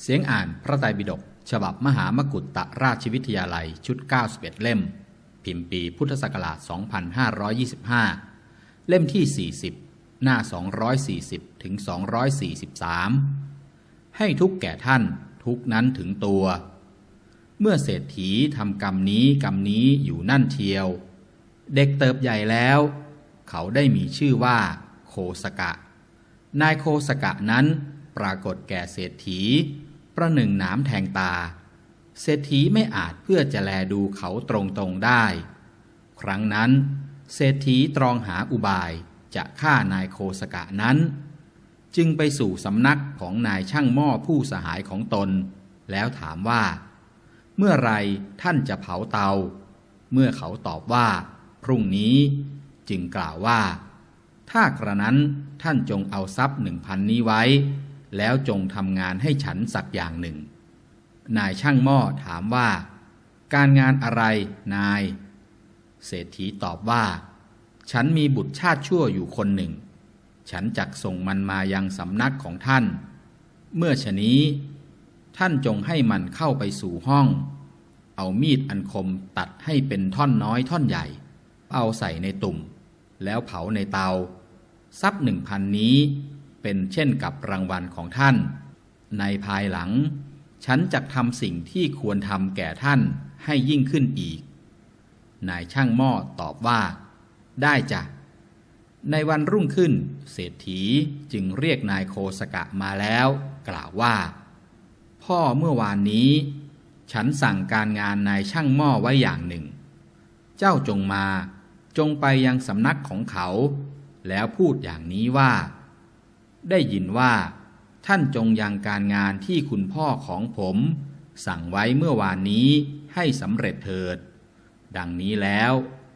เสียงอ่านพระไตรปิฎกฉบับมหามกุฏตราชวิทยาลัยชุด 91 เล่ม พิมพ์ปีพุทธศักราช 2525 เล่มที่ 40 หน้า 240 ถึง 243 ให้ทุกแก่ท่านทุกนั้นถึงตัว เมื่อเศรษฐีทำกรรมนี้กรรมนี้อยู่นั่นเทียว เด็กเติบใหญ่แล้ว เขาได้มีชื่อว่า โคสกะ นายโคสกะนั้นปรากฏแก่เศรษฐี ประหนึ่งหนามแทงตา เศรษฐีไม่อาจเพื่อจะแลดูเขาตรงๆได้ ครั้งนั้น เศรษฐีตรองหาอุบายจะฆ่านายโคสกะนั้น จึงไปสู่สำนักของนายช่างหม้อผู้สหายของตน แล้วถามว่า เมื่อไรท่านจะเผาเตา เมื่อเขาตอบว่า พรุ่งนี้จึงกล่าวว่า ถ้ากระนั้นท่านจงเอาทรัพย์หนึ่งพันนี้ไว้ แล้วจงทำงานให้ฉันสักอย่างหนึ่ง นายช่างหม้อถามว่า การงานอะไรนาย เศรษฐีตอบว่า ฉันมีบุตรชาติชั่วอยู่คนหนึ่ง ฉันจักส่งมันมายังสำนักของท่าน เมื่อชนี้ ท่านจงให้มันเข้าไปสู่ห้อง เอามีดอันคมตัดให้เป็นท่อนน้อยท่อนใหญ่ เอาใส่ในตุ่ม แล้วเผาในเตาทรัพย์หนึ่งพันนี้ เป็นเช่นกับรางวัลของท่าน ในภายหลัง ฉันจะทำสิ่งที่ควรทำแก่ท่านให้ยิ่งขึ้นอีก นายช่างหม้อตอบว่า ได้จ้ะ ในวันรุ่งขึ้น เศรษฐีจึงเรียกนายโคสกะมาแล้ว กล่าวว่า พ่อเมื่อวานนี้ ฉันสั่งการงานนายช่างหม้อไว้อย่างหนึ่ง เจ้าจงมาจงไปยังสำนักของเขา แล้วพูดอย่างนี้ว่า ได้ยินว่า ท่านจงยังการงานที่คุณพ่อของผม สั่งไว้เมื่อวานนี้ให้สำเร็จเถิด ดังนี้แล้ว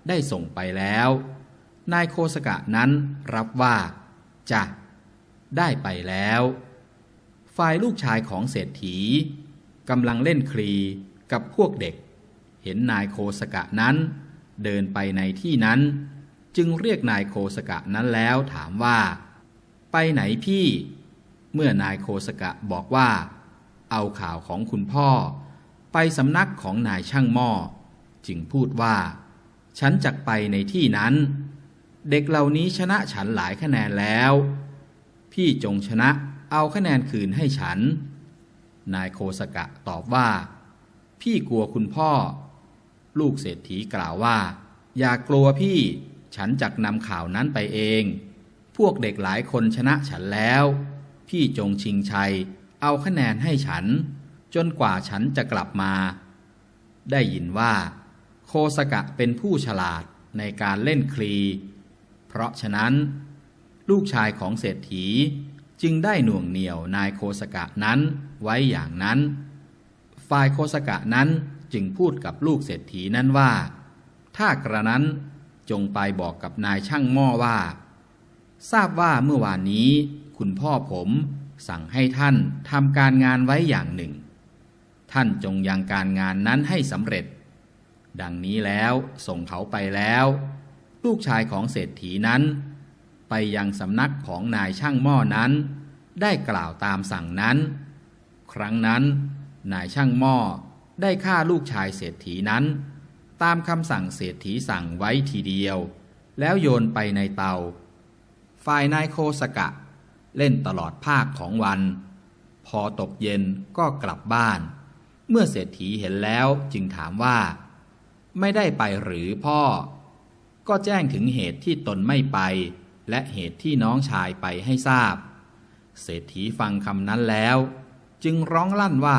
ได้ส่งไปแล้ว นายโคสกะนั้นรับว่าจ้ะได้ไปแล้ว ฝ่ายลูกชายของเศรษฐีกำลังเล่นคลีกับพวกเด็ก เห็นนายโคสกะนั้น เดินไปในที่นั้น จึงเรียกนายโคสกะนั้นแล้วถามว่า ไปไหนพี่ เมื่อนายโคสกะบอกว่า เอาข่าวของคุณพ่อ ไปสำนักของนายช่างหม้อ จึงพูดว่า ฉันจักไปในที่นั้น เด็กเหล่านี้ชนะฉันหลายคะแนนแล้ว พี่จงชนะเอาคะแนนคืนให้ฉัน นายโคสกะตอบว่า พี่กลัวคุณพ่อ ลูกเศรษฐีกล่าวว่า อย่ากลัวพี่ ฉันจักนำข่าวนั้นไปเอง พวกเด็กหลายคนชนะฉันแล้ว พี่จงชิงชัย เอาคะแนนให้ฉัน จนกว่าฉันจะกลับมา ได้ยินว่า โคสกะเป็นผู้ฉลาดในการเล่นคลี เพราะฉะนั้น ลูกชายของเศรษฐีจึงได้หน่วงเหนี่ยวนายโคสกะนั้นไว้อย่างนั้น ฝ่ายโคสกะนั้นจึงพูดกับลูกเศรษฐีนั้นว่า ถ้ากระนั้นจงไปบอกกับนายช่างหม้อว่า ทราบว่าเมื่อวานนี้ คุณพ่อผมสั่งให้ท่านทำการงานไว้อย่างหนึ่ง ท่านจงยังการงานนั้นให้สำเร็จ ดังนี้แล้วส่งเขาไปแล้ว ลูกชายของเศรษฐีนั้น ไปยังสำนักของนายช่างหม้อนั้น ได้กล่าวตามสั่งนั้น ครั้งนั้น นายช่างหม้อได้ฆ่าลูกชายเศรษฐีนั้น ตามคำสั่งเศรษฐีสั่งไว้ทีเดียว แล้วโยนไปในเตา ฝ่ายนายโคสกะ เล่นตลอดภาคของวัน พอตกเย็นก็กลับบ้าน เมื่อเศรษฐีเห็นแล้วจึงถามว่า ไม่ได้ไปหรือพ่อ ก็แจ้งถึงเหตุที่ตนไม่ไป และเหตุที่น้องชายไปให้ทราบ เศรษฐีฟังคำนั้นแล้ว จึงร้องลั่นว่า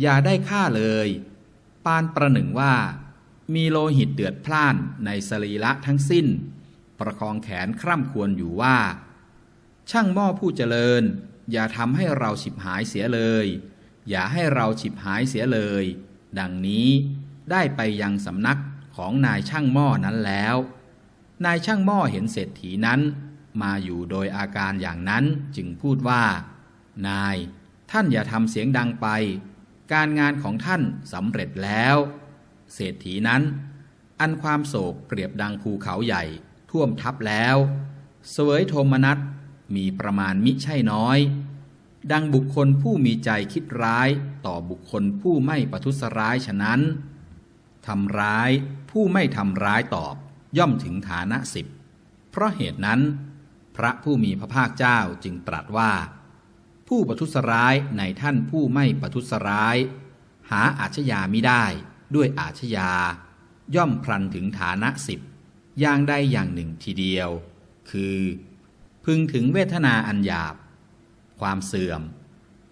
อย่าได้ฆ่าเลย ปานประหนึ่งว่า มีโลหิตเดือดพล่านในสรีระทั้งสิ้น ประคองแขนคร่ำควรอยู่ว่า ช่างหม้อผู้เจริญ อย่าทำให้เราฉิบหายเสียเลย อย่าให้เราฉิบหายเสียเลย ดังนี้ได้ไปยังสำนักของนายช่างหม้อนั้นแล้ว นายช่างหม้อเห็นเศรษฐีนั้น มาอยู่โดยอาการอย่างนั้นจึงพูดว่า นายท่านอย่าทำเสียงดังไป การงานของท่านสำเร็จแล้ว เศรษฐีนั้น อันความโศกเปรียบดังภูเขาใหญ่ ท่วมทับแล้วเสวยโทมนัสมีประมาณมิใช่น้อย ดังบุคคลผู้มีใจคิดร้ายต่อบุคคลผู้ไม่ประทุษร้ายฉะนั้นทำร้ายผู้ไม่ทำร้ายตอบย่อมถึงฐานะสิบเพราะเหตุนั้น พระผู้มีพระภาคเจ้าจึงตรัสว่า ผู้ประทุษร้ายในท่านผู้ไม่ประทุษร้าย หาอาชญามิได้ด้วยอาชญา ย่อมพลันถึงฐานะสิบ อย่างใดอย่างหนึ่งทีเดียว คือ พึงถึงเวทนาอันหยาบ ความเสื่อม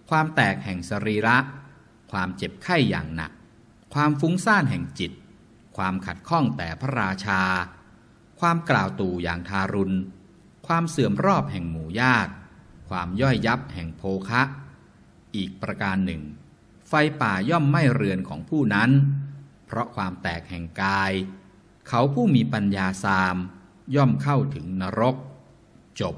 ความแตกแห่งสรีระ ความเจ็บไข้อย่างหนัก ความฟุ้งซ่านแห่งจิต ความขัดข้องแต่พระราชา ความกล่าวตู่อย่างทารุณ ความเสื่อมรอบแห่งหมู่ญาติ ความย่อยยับแห่งโภคะ อีกประการหนึ่ง ไฟป่าย่อมไหม้เรือนของผู้นั้น เพราะความแตกแห่งกาย เขาผู้มีปัญญาสาม ย่อมเข้าถึงนรก จบ